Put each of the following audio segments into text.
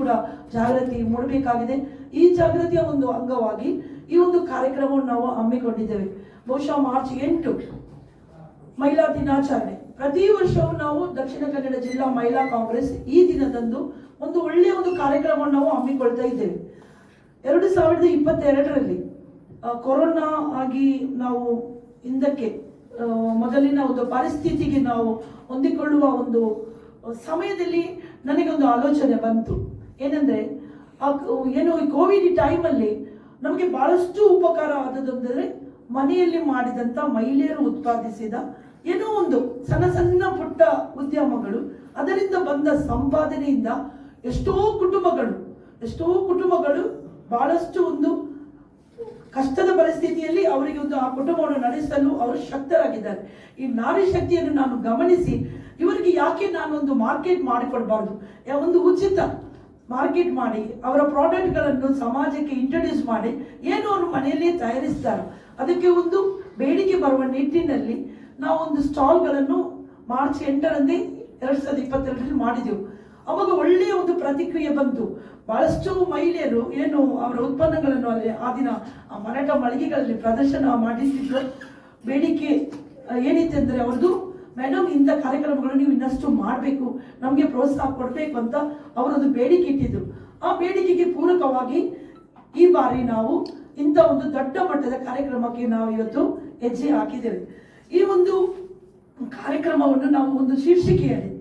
ಕೂಡ ಜಾಗೃತಿ ಮೂಡಬೇಕಾಗಿದೆ. ಈ ಜಾಗೃತಿಯ ಒಂದು ಅಂಗವಾಗಿ ಈ ಒಂದು ಕಾರ್ಯಕ್ರಮವನ್ನು ನಾವು ಹಮ್ಮಿಕೊಂಡಿದ್ದೇವೆ. ಬಹುಶಃ ಮಾರ್ಚ್ ಎಂಟು ಮಹಿಳಾ ದಿನಾಚರಣೆ. ಪ್ರತಿ ವರ್ಷವೂ ನಾವು ದಕ್ಷಿಣ ಕನ್ನಡ ಜಿಲ್ಲಾ ಮಹಿಳಾ ಕಾಂಗ್ರೆಸ್ ಈ ದಿನದಂದು ಒಂದು ಒಳ್ಳೆಯ ಒಂದು ಕಾರ್ಯಕ್ರಮವನ್ನು ನಾವು ಹಮ್ಮಿಕೊಳ್ತಾ ಇದ್ದೇವೆ. ಎರಡು ಸಾವಿರದ ಇಪ್ಪತ್ತೆರಡರಲ್ಲಿ ಕೊರೋನಾ ಆಗಿ ನಾವು ಹಿಂದಕ್ಕೆ ಮೊದಲಿನ ಒಂದು ಪರಿಸ್ಥಿತಿಗೆ ನಾವು ಹೊಂದಿಕೊಳ್ಳುವ ಒಂದು ಸಮಯದಲ್ಲಿ ನನಗೊಂದು ಆಲೋಚನೆ ಬಂತು. ಏನಂದ್ರೆ ಏನು ಈ ಕೋವಿಡ್ ಟೈಮಲ್ಲಿ ನಮಗೆ ಬಹಳಷ್ಟು ಉಪಕಾರ ಆದದಂದ್ರೆ ಮನೆಯಲ್ಲಿ ಮಾಡಿದಂಥ ಮಹಿಳೆಯರು ಉತ್ಪಾದಿಸಿದ ಏನೋ ಒಂದು ಸಣ್ಣ ಸಣ್ಣ ಪುಟ್ಟ ಉದ್ಯಮಗಳು. ಅದರಿಂದ ಬಂದ ಸಂಪಾದನೆಯಿಂದ ಎಷ್ಟೋ ಕುಟುಂಬಗಳು ಎಷ್ಟೋ ಕುಟುಂಬಗಳು ಬಹಳಷ್ಟು ಒಂದು ಕಷ್ಟದ ಪರಿಸ್ಥಿತಿಯಲ್ಲಿ ಅವರಿಗೆ ಒಂದು ಆ ಕುಟುಂಬವನ್ನು ನಡೆಸಲು ಅವರು ಶಕ್ತರಾಗಿದ್ದಾರೆ. ಈ ನಾರಿ ಶಕ್ತಿಯನ್ನು ನಾನು ಗಮನಿಸಿ ಇವರಿಗೆ ಯಾಕೆ ನಾನು ಒಂದು ಮಾರ್ಕೆಟ್ ಮಾಡಿಕೊಡ್ಬಾರ್ದು ಒಂದು ಉಚಿತ ಮಾರ್ಕೆಟ್ ಮಾಡಿ, ಅವರ ಪ್ರಾಡಕ್ಟ್ಗಳನ್ನು ಸಮಾಜಕ್ಕೆ ಇಂಟ್ರೊಡ್ಯೂಸ್ ಮಾಡಿ, ಏನು ಅವರು ಮನೆಯಲ್ಲೇ ತಯಾರಿಸ್ತಾರೆ, ಅದಕ್ಕೆ ಒಂದು ಬೇಡಿಕೆ ಬರುವ ನಿಟ್ಟಿನಲ್ಲಿ ನಾವು ಒಂದು ಸ್ಟಾಲ್ಗಳನ್ನು ಮಾರ್ಚ್ ಎಂಟರಂದೇ ಎರಡು ಸಾವಿರದ ಇಪ್ಪತ್ತೆರಡರಲ್ಲಿ ಮಾಡಿದೆವು. ಅವಾಗ ಒಳ್ಳೆಯ ಒಂದು ಪ್ರತಿಕ್ರಿಯೆ ಬಂತು. ಬಹಳಷ್ಟು ಮಹಿಳೆಯರು ಏನು ಅವರ ಉತ್ಪನ್ನಗಳನ್ನು ಅಲ್ಲಿ ಆ ದಿನ ಮರಾಠ ಮಳಿಗೆಗಳಲ್ಲಿ ಪ್ರದರ್ಶನ ಮಾಡಿಸಿದ್ರು. ಬೇಡಿಕೆ ಏನಿತ್ತೆಂದ್ರೆ ಅವ್ರದ್ದು ಕಾರ್ಯಕ್ರಮಗಳು ನೀವು ಇನ್ನಷ್ಟು ಮಾಡಬೇಕು, ನಮಗೆ ಪ್ರೋತ್ಸಾಹ ಕೊಡಬೇಕು ಅಂತ ಅವರೊಂದು ಬೇಡಿಕೆ ಇಟ್ಟಿದ್ರು. ಆ ಬೇಡಿಕೆಗೆ ಪೂರಕವಾಗಿ ಈ ಬಾರಿ ನಾವು ಇಂಥ ಒಂದು ದೊಡ್ಡ ಮಟ್ಟದ ಕಾರ್ಯಕ್ರಮಕ್ಕೆ ನಾವು ಇವತ್ತು ಹೆಜ್ಜೆ ಹಾಕಿದ್ದೇವೆ. ಈ ಒಂದು ಕಾರ್ಯಕ್ರಮವನ್ನು ನಾವು ಒಂದು ಶೀರ್ಷಿಕೆಯಲ್ಲಿ,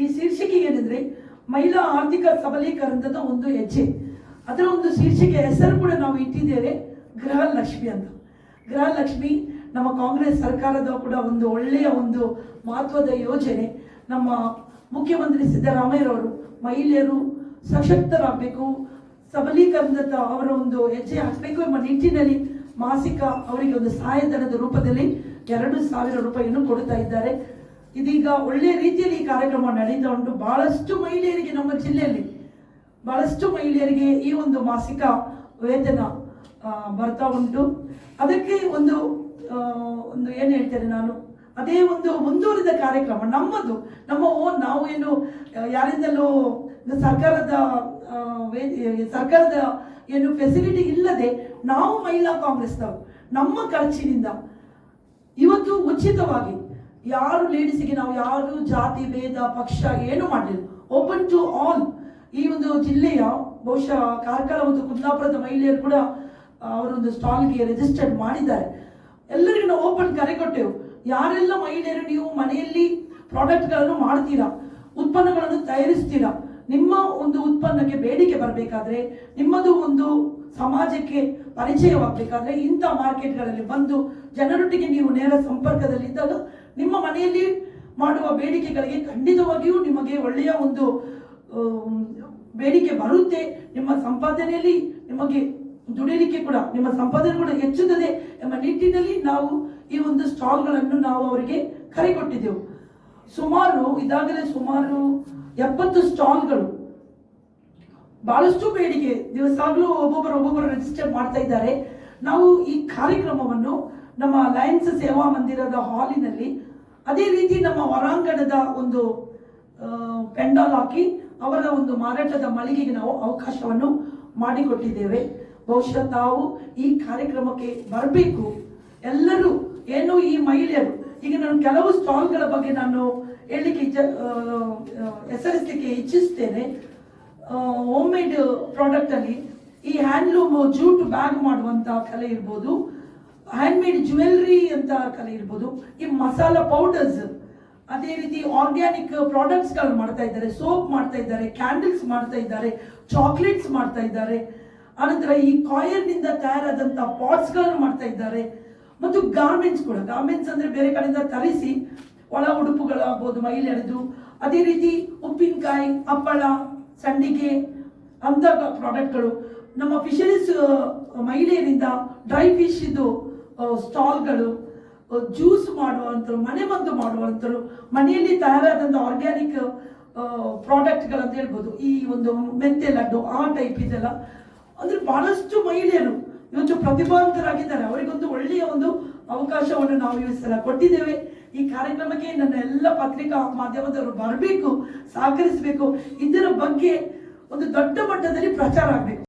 ಈ ಶೀರ್ಷಿಕೆ ಏನಂದ್ರೆ ಮಹಿಳಾ ಆರ್ಥಿಕ ಸಬಲೀಕರಣದ ಒಂದು ಹೆಜ್ಜೆ. ಅದರ ಒಂದು ಶೀರ್ಷಿಕೆ ಹೆಸರು ಕೂಡ ನಾವು ಇಟ್ಟಿದ್ದೇವೆ, ಗೃಹಲಕ್ಷ್ಮಿ ಅಂತ. ಗೃಹಲಕ್ಷ್ಮಿ ನಮ್ಮ ಕಾಂಗ್ರೆಸ್ ಸರ್ಕಾರದ ಕೂಡ ಒಂದು ಒಳ್ಳೆಯ ಒಂದು ಮಹತ್ವದ ಯೋಜನೆ. ನಮ್ಮ ಮುಖ್ಯಮಂತ್ರಿ ಸಿದ್ದರಾಮಯ್ಯರವರು ಮಹಿಳೆಯರು ಸಶಕ್ತರಾಗಬೇಕು, ಸಬಲೀಕರಣದ ಅವರ ಒಂದು ಹೆಜ್ಜೆ ಹಾಕಬೇಕು ಎಂಬ ನಿಟ್ಟಿನಲ್ಲಿ ಮಾಸಿಕ ಅವರಿಗೆ ಒಂದು ಸಹಾಯಧನದ ರೂಪದಲ್ಲಿ ಎರಡು ಸಾವಿರ ರೂಪಾಯಿಯನ್ನು ಕೊಡ್ತಾ ಇದ್ದಾರೆ. ಇದೀಗ ಒಳ್ಳೆಯ ರೀತಿಯಲ್ಲಿ ಈ ಕಾರ್ಯಕ್ರಮ ನಡೀತಾ ಉಂಟು. ಬಹಳಷ್ಟು ಮಹಿಳೆಯರಿಗೆ ನಮ್ಮ ಜಿಲ್ಲೆಯಲ್ಲಿ, ಬಹಳಷ್ಟು ಮಹಿಳೆಯರಿಗೆ ಈ ಒಂದು ಮಾಸಿಕ ವೇತನ ಬರ್ತಾ ಉಂಟು. ಅದಕ್ಕೆ ಒಂದು ಹೇಳ್ತೇನೆ ನಾನು. ಅದೇ ಒಂದು ಮುಂದುವರಿದ ಕಾರ್ಯಕ್ರಮ. ನಮ್ಮದು, ನಮ್ಮ ಓ, ನಾವು ಏನು ಯಾರಿಂದಲೂ ಸರ್ಕಾರದ ಸರ್ಕಾರದ ಏನು ಫೆಸಿಲಿಟಿ ಇಲ್ಲದೆ ನಾವು ಮಹಿಳಾ ಕಾಂಗ್ರೆಸ್ನವರು, ನಮ್ಮ ಖರ್ಚಿನಿಂದ ಇವತ್ತು ಉಚಿತವಾಗಿ ಯಾರು ಲೇಡೀಸಿಗೆ ನಾವು ಯಾರು ಜಾತಿ, ಭೇದ, ಪಕ್ಷ ಏನು ಮಾಡಲಿಲ್ಲ. ಓಪನ್ ಟು ಆಲ್ ಈ ಒಂದು ಜಿಲ್ಲೆಯ ಬಹುಶಃ ಕಾರ್ಕಳ ಮತ್ತು ಕುಂದಾಪುರದ ಮಹಿಳೆಯರು ಕೂಡ ಅವರೊಂದು ಸ್ಟಾಲ್ಗೆ ರಿಜಿಸ್ಟರ್ಡ್ ಮಾಡಿದ್ದಾರೆ. ಎಲ್ಲರಿಗೂ ನಾವು ಓಪನ್ ಕರೆ ಕೊಟ್ಟೆವು. ಯಾರೆಲ್ಲ ಮಹಿಳೆಯರು, ನೀವು ಮನೆಯಲ್ಲಿ ಪ್ರಾಡಕ್ಟ್ಗಳನ್ನು ಮಾಡ್ತೀರಾ, ಉತ್ಪನ್ನಗಳನ್ನು ತಯಾರಿಸ್ತೀರಾ, ನಿಮ್ಮ ಒಂದು ಉತ್ಪನ್ನಕ್ಕೆ ಬೇಡಿಕೆ ಬರಬೇಕಾದ್ರೆ, ನಿಮ್ಮದು ಒಂದು ಸಮಾಜಕ್ಕೆ ಪರಿಚಯವಾಗಬೇಕಾದ್ರೆ ಇಂಥ ಮಾರ್ಕೆಟ್ಗಳಲ್ಲಿ ಬಂದು ಜನರೊಟ್ಟಿಗೆ ನೀವು ನೇರ ಸಂಪರ್ಕದಲ್ಲಿದ್ದಾಗ ನಿಮ್ಮ ಮನೆಯಲ್ಲಿ ಮಾಡುವ ಬೇಡಿಕೆಗಳಿಗೆ ಖಂಡಿತವಾಗಿಯೂ ನಿಮಗೆ ಒಳ್ಳೆಯ ಒಂದು ಬೇಡಿಕೆ ಬರುತ್ತೆ. ನಿಮ್ಮ ಸಂಪಾದನೆಯಲ್ಲಿ ನಿಮಗೆ ದುಡಿಲಿಕ್ಕೆ ಕೂಡ ನಿಮ್ಮ ಸಂಪಾದನೆ ಕೂಡ ಹೆಚ್ಚುತ್ತದೆ ಎಂಬ ನಿಟ್ಟಿನಲ್ಲಿ ನಾವು ಈ ಒಂದು ಸ್ಟಾಲ್ಗಳನ್ನು ನಾವು ಅವರಿಗೆ ಕರೆ ಕೊಟ್ಟಿದ್ದೆವು. ಸುಮಾರು ಇದಾಗಲೇ ಸುಮಾರು ಎಪ್ಪತ್ತು ಸ್ಟಾಲ್ಗಳು ಬಹಳಷ್ಟು ಬೇಡಿಕೆ ದಿವಸಾಗ್ಲೂ ಒಬ್ಬೊಬ್ಬರು ಒಬ್ಬೊಬ್ಬರು ರಿಜಿಸ್ಟರ್ ಮಾಡ್ತಾ ಇದ್ದಾರೆ. ನಾವು ಈ ಕಾರ್ಯಕ್ರಮವನ್ನು ನಮ್ಮ ಲಯನ್ಸ್ ಸೇವಾ ಮಂದಿರದ ಹಾಲಿನಲ್ಲಿ ಅದೇ ರೀತಿ ನಮ್ಮ ಹೊರಾಂಗಣದ ಒಂದು ಪೆಂಡಾಲ್ ಹಾಕಿ ಅವರ ಒಂದು ಮಾರಾಟದ ಮಳಿಗೆಗೆ ನಾವು ಅವಕಾಶವನ್ನು ಮಾಡಿಕೊಟ್ಟಿದ್ದೇವೆ. ಬಹುಶಃ ತಾವು ಈ ಕಾರ್ಯಕ್ರಮಕ್ಕೆ ಬರಬೇಕು. ಎಲ್ಲರೂ ಏನು ಈ ಮಹಿಳೆಯರು, ಈಗ ನಾನು ಕೆಲವು ಸ್ಟಾಲ್ಗಳ ಬಗ್ಗೆ ನಾನು ಹೇಳಲಿಕ್ಕೆ ಹೆಸರಿಸಲಿಕ್ಕೆ ಇಚ್ಛಿಸ್ತೇನೆ. ಹೋಮ್ ಮೇಡ್ ಪ್ರಾಡಕ್ಟ್ ಅಲ್ಲಿ ಈ ಹ್ಯಾಂಡ್ಲೂಮ್ ಜೂಟ್ ಬ್ಯಾಗ್ ಮಾಡುವಂತ ಕಲೆ ಇರ್ಬೋದು ಹ್ಯಾಂಡ್ ಮೇಡ್ ಜ್ಯುವೆಲ್ರಿ ಅಂತ ಕಲೆ ಇರ್ಬೋದು, ಈ ಮಸಾಲಾ ಪೌಡರ್ಸ್ ಅದೇ ರೀತಿ ಆರ್ಗ್ಯಾನಿಕ್ ಪ್ರಾಡಕ್ಟ್ಸ್ಗಳು ಮಾಡ್ತಾ ಇದ್ದಾರೆ ಸೋಪ್ ಮಾಡ್ತಾ ಇದ್ದಾರೆ ಕ್ಯಾಂಡಲ್ಸ್ ಮಾಡ್ತಾ ಇದ್ದಾರೆ ಚಾಕ್ಲೇಟ್ಸ್ ಮಾಡ್ತಾ ಇದ್ದಾರೆ. ಆನಂತರ ಈ ಕಾಯರ್ನಿಂದ ತಯಾರಾದಂತ ಪಾಟ್ಸ್ಗಳನ್ನು ಮಾಡ್ತಾ ಇದ್ದಾರೆ. ಮತ್ತು ಗಾರ್ಮೆಂಟ್ಸ್ ಕೂಡ. ಗಾರ್ಮೆಂಟ್ಸ್ ಅಂದ್ರೆ ಬೇರೆ ಕಡೆಯಿಂದ ತರಿಸಿ ಒಳ ಉಡುಪುಗಳಾಗ್ಬೋದು ಮಹಿಳೆಯರದು ಅದೇ ರೀತಿ ಉಪ್ಪಿನಕಾಯಿ, ಹಪ್ಪಳ, ಸಂಡಿಗೆ, ಅಂತ ಪ್ರಾಡಕ್ಟ್ಗಳು ನಮ್ಮ ಫಿಶರೀಸ್ ಮಹಿಳೆಯರಿಂದ ಡ್ರೈ ಫಿಶ್ ಇದು ಸ್ಟಾಲ್ಗಳು ಜ್ಯೂಸ್ ಮಾಡುವಂಥರು ಮನೆ ಮದ್ದು ಮಾಡುವಂಥರು ಮನೆಯಲ್ಲಿ ತಯಾರಾದಂಥ ಆರ್ಗ್ಯಾನಿಕ್ ಪ್ರಾಡಕ್ಟ್ಗಳಂತ ಹೇಳ್ಬೋದು. ಈ ಒಂದು ಮೆಂತೆ ಲಡ್ಡು ಆ ಟೈಪ್ ಇದೆಲ್ಲ. ಅಂದ್ರೆ ಬಹಳಷ್ಟು ಮಹಿಳೆಯರು ಇವತ್ತು ಪ್ರತಿಭಾವಂತರಾಗಿದ್ದಾರೆ. ಅವರಿಗೊಂದು ಒಳ್ಳೆಯ ಒಂದು ಅವಕಾಶವನ್ನು ನಾವು ಈ ಸಲ ಕೊಟ್ಟಿದ್ದೇವೆ. ಈ ಕಾರ್ಯಕ್ರಮಕ್ಕೆ ನನ್ನ ಎಲ್ಲ ಪತ್ರಿಕಾ ಮಾಧ್ಯಮದವರು ಬರಬೇಕು, ಸಹಕರಿಸಬೇಕು. ಇದರ ಬಗ್ಗೆ ಒಂದು ದೊಡ್ಡ ಮಟ್ಟದಲ್ಲಿ ಪ್ರಚಾರ ಆಗಬೇಕು.